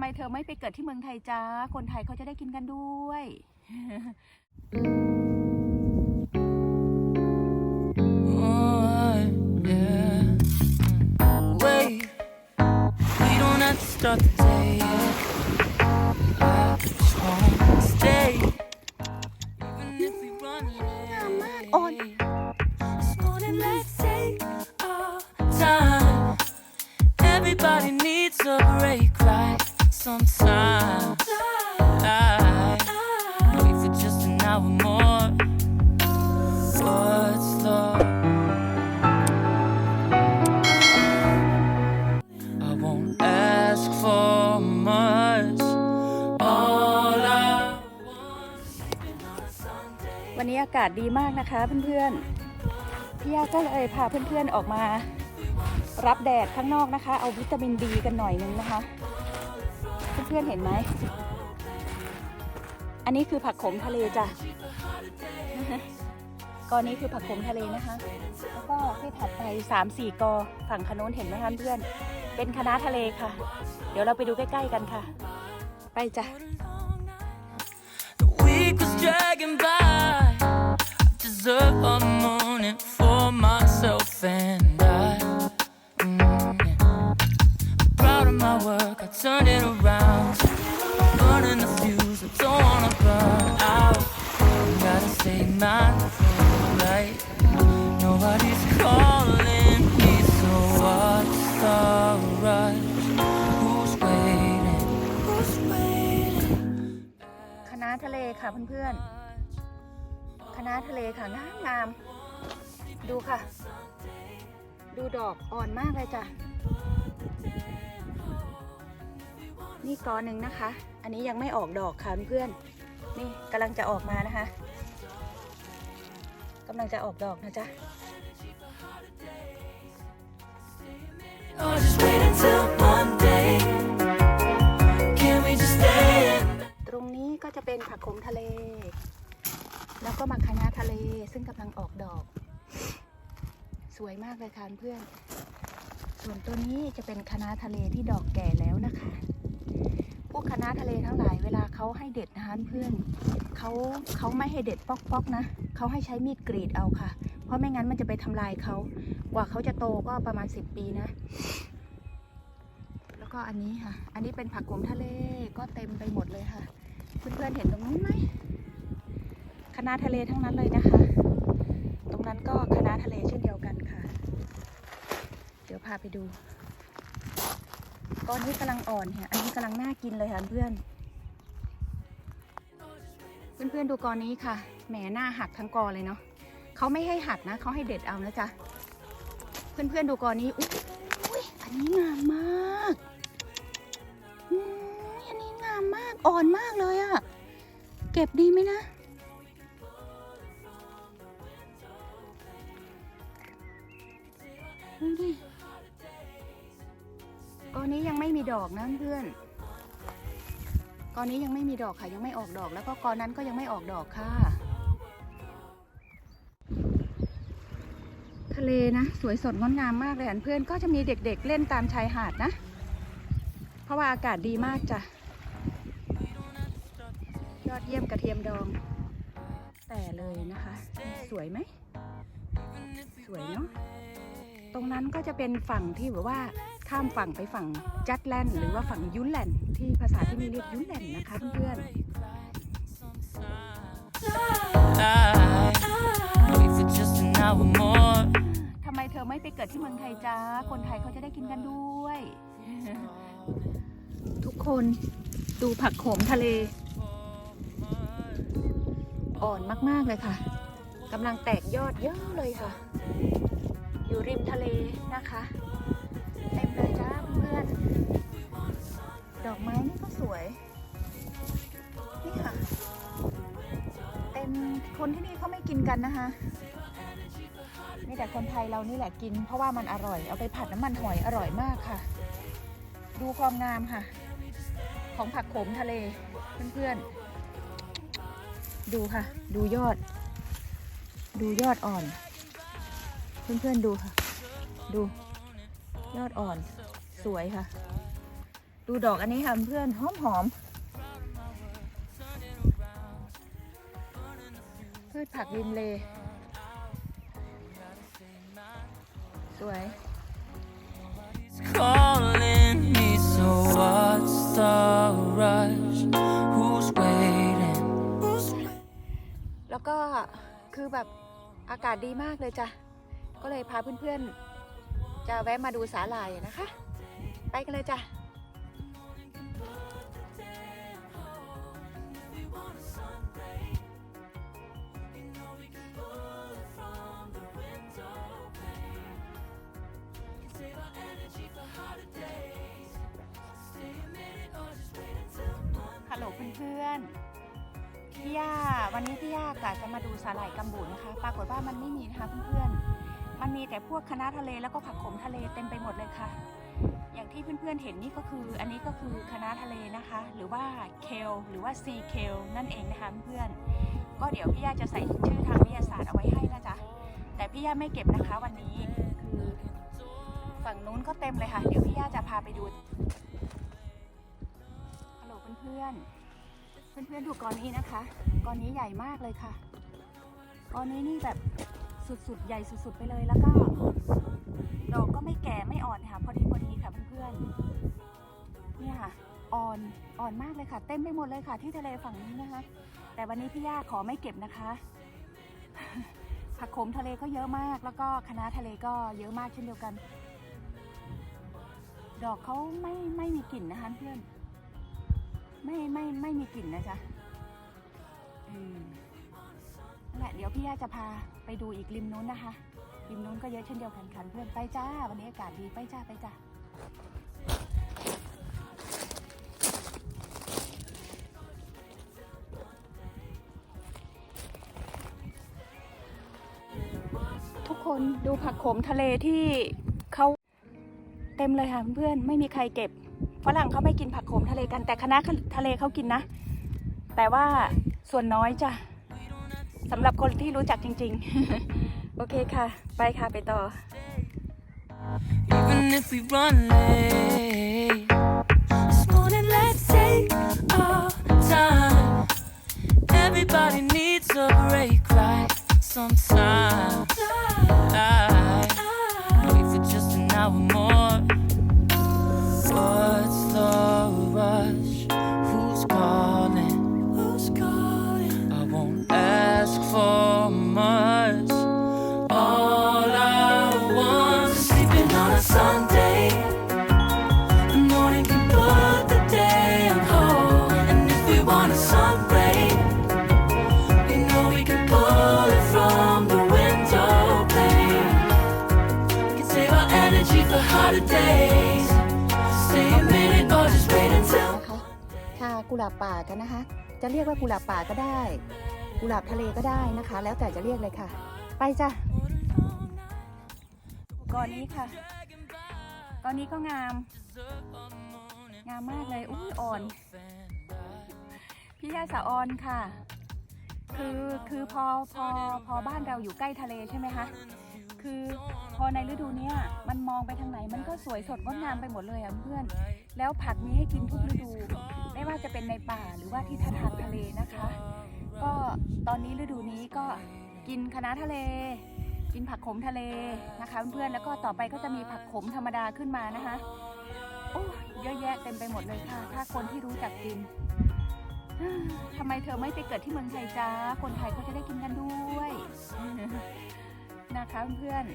ไมเธอไม่ไปเกิดที่เมืองไทยจ้า คนไทยเขาจะได้กินกันด้วย start the day hour more. What's love? I won't ask for much. All I want is sleeping on a Sunday. วันนี้อากาศดีมากนะคะเพื่อนๆ พี่ยาก็เลยพาเพื่อนๆออกมา รับแดดข้างนอกนะคะ เอาวิตามินดีกันหน่อยนึงนะคะ เพื่อนๆเห็นไหม อันนี้คือผักขมทะเลจ้ะกอนี้คือผักขมทะเลนะคะ แล้วก็ที่ถัดไป3 4กอฝั่งขนนเห็นไหมคะเพื่อน เป็นคณะทะเลค่ะ เดี๋ยวเราไปดูใกล้ๆกันค่ะ ไปจ้ะ Turn. I deserve a morning for myself and I. Mm, yeah. I'm proud of my work, I turned it ค่ะเพื่อนๆคณะทะเลค่ะงามงาม ดูค่ะ ดูดอกอ่อนมากเลยจ้ะ นี่กอหนึ่งนะคะ อันนี้ยังไม่ออกดอกค่ะเพื่อนๆนี่กำลังจะออกมานะคะกำลังจะออกดอกนะจ๊ะ Or just wait until ก็จะเป็นผักขมทะเล แล้วก็มาคะน้าทะเลซึ่งกำลังออกดอก สวยมากเลยค่ะเพื่อน ส่วนตัวนี้จะเป็นคะน้าทะเลที่ดอกแก่แล้วนะคะ พวกคะน้าทะเลทั้งหลายเวลาเขาให้เด็ดนะคะเพื่อนเขาเขาไม่ให้เด็ดป๊อกๆนะเขาให้ใช้มีดกรีดเอาค่ะ เพราะไม่งั้นมันจะไปทำลายเขากว่าเขาจะโตก็ประมาณ 10 ปีนะแล้วก็อันนี้ค่ะ อันนี้เป็นผักขมทะเลก็เต็มไปหมดเลยค่ะ เพื่อนๆเห็นตรงนู้นไหมคณะทะเลทั้งนั้นเลยนะคะ ตรงนั้นก็คณะทะเลเช่นเดียวกันค่ะ เดี๋ยวพาไปดูก้อนนี้กำลังอ่อนค่ะ อันนี้กำลังน่ากินเลยค่ะเพื่อน เพื่อนๆดูกอนนี้ค่ะ แหมหน้าหักทั้งกอเลยเนาะเขาไม่ให้หักนะเขาให้เด็ดเอานะจ๊ะ เพื่อนๆดูกอนนี้อุ๊ยอันนี้งามมาก มากอ่อนมากเลยอะเก็บดีไหมนะ ดูดิกอนนี้ยังไม่มีดอกนะเพื่อนกอนนี้ยังไม่มีดอกค่ะ ยังไม่ออกดอก แล้วก็กอนนั้นก็ยังไม่ออกดอกค่ะ ทะเลนะ สวยสดงดงามมากเลยเพื่อนก็จะมีเด็กๆเล่นตามชายหาดนะ เพราะว่าอากาศดีมากจ้ะ ยอดเยี่ยมกระเทียมดอง แต่เลยนะคะ สวยไหม สวยเนาะตรงนั้นก็จะเป็นฝั่งที่แบบว่าข้ามฝั่งไปฝั่งจัดแลนด์หรือว่าฝั่งยุนแลนด์ที่ภาษาที่นี่เรียกยุนแลนด์นะคะเพื่อนๆทำไมเธอไม่ไปเกิดที่เมืองไทยจ้า คนไทยเขาจะได้กินกันด้วย ทุกคนดูผักโขมทะเล อ่อนมากๆเลยค่ะกำลังแตกยอดเยอะเลยค่ะ อยู่ริมทะเลนะคะเต็มเลยจ้าเพื่อนดอกไม้นี่ก็สวย นี่ค่ะ เต็มคนที่นี่เขาไม่กินกันนะคะนี่แต่คนไทยเรานี่แหละกิน เพราะว่ามันอร่อย เอาไปผัดน้ำมันหอยอร่อยมากค่ะ ดูความงามค่ะ ของผักโขมทะเลเพื่อนๆ ดูค่ะ ดูยอด ดูยอดอ่อน เพื่อนๆดูค่ะ ดู ยอดอ่อน สวยค่ะ ดูดอกอันนี้ค่ะเพื่อนหอมหอมพืชผักริมเล สวย คือแบบอากาศดีมากเลยจ้ะ ก็เลยพาเพื่อนๆ จะแวะมาดูสาหร่ายนะคะ ไปกันเลยจ้ะฮัลโหลเพื่อนๆ พี่ย่าวันนี้พี่ย่ากะจะมาดูสาหร่ายกัมบูนะคะ ปรากฏว่ามันไม่มีนะคะเพื่อนๆ มันมีแต่พวกคณะทะเลแล้วก็ผักขมทะเลเต็มไปหมดเลยค่ะ อย่างที่เพื่อนๆเห็นนี่ก็คือ อันนี้ก็คือคณะทะเลนะคะ หรือว่าเคลหรือว่าซีเคลนั่นเองนะคะเพื่อนก็เดี๋ยวพี่ย่าจะใส่ชื่อทางวิทยาศาสตร์เอาไว้ให้นะจ๊ะแต่พี่ย่าไม่เก็บนะคะวันนี้คือฝั่งนู้นก็เต็มเลยค่ะ เดี๋ยวพี่ย่าจะพาไปดูฮัลโหลเพื่อนๆ เพื่อนๆดูกอนนี้นะคะกอนนี้ใหญ่มากเลยค่ะกอนนี้นี่แบบสุดๆ ใหญ่สุดๆ ไปเลยแล้วก็ ดอกก็ไม่แก่ไม่อ่อนค่ะ พอดีพอดีค่ะเพื่อนๆนี่ค่ะอ่อนอ่อนมากเลยค่ะ เต็มไปหมดเลยค่ะ ที่ทะเลฝั่งนี้นะคะ แต่วันนี้พี่ย่าขอไม่เก็บนะคะ ผักขมทะเลก็เยอะมาก แล้วก็คณะทะเลก็เยอะมากเช่นเดียวกัน ดอกเขาไม่ไม่มีกลิ่นนะคะเพื่อน ไม่ไม่ไม่มีกลิ่นนะจ๊ะอืมนั่นแหละเดี๋ยวพี่ย่าจะพาไปดูอีกริมนู้นนะคะ ริมนู้นก็เยอะเช่นเดียวกันค่ะเพื่อนไปจ้า วันนี้อากาศดีไปจ้าไปจ้าทุกคนดูผักโขมทะเลที่ เต็มเลยค่ะเพื่อนๆไม่มีใครเก็บฝรั่งเขาไม่กินผักโขมทะเลกันแต่คณะทะเลเขากินนะ แต่ว่าส่วนน้อยจ้ะสำหรับคนที่รู้จักจริง ๆ โอเคค่ะ ไปค่ะไปต่อ Even if we run late, this morning let's take our time. Everybody needs a break, right? Sometimes much. All I want is sleeping on a Sunday. The morning can put the day on hold. And if we want a sun ray, we know we can pull it from the window pane. We can save our energy for harder days. Stay a minute or just wait until. นะคะค่ะกุหลาบป่ากันนะคะ จะเรียกว่ากุหลาบป่าก็ได้ กุหลาบทะเลก็ได้นะคะ แล้วแต่จะเรียกเลยค่ะ ไปจ้ะก่อนนี้ค่ะก่อนนี้ก็งาม งามมากเลยอุ้ยอ่อน พี่ยาสะออนค่ะ คือคือพอพอพอบ้านเราอยู่ใกล้ทะเลใช่ไหมคะ คือพอในฤดูเนี้ยมันมองไปทางไหนมันก็สวยสดงดงามไปหมดเลยอะเพื่อน แล้วผักมีให้กินทุกฤดู ไม่ว่าจะเป็นในป่าหรือว่าที่ทางทะเลนะคะ ก็ตอนนี้ฤดูนี้ก็กินคะน้าทะเล กินผักขมทะเลนะคะ เพื่อนๆแล้วก็ต่อไปก็จะมีผักขมธรรมดาขึ้นมานะคะโอ้เยอะแยะเต็มไปหมดเลยค่ะ ถ้าคนที่รู้จักกินทำไมเธอไม่ไปเกิดที่เมืองไทยจ้า คนไทยก็จะได้กินกันด้วย นะคะเพื่อนๆ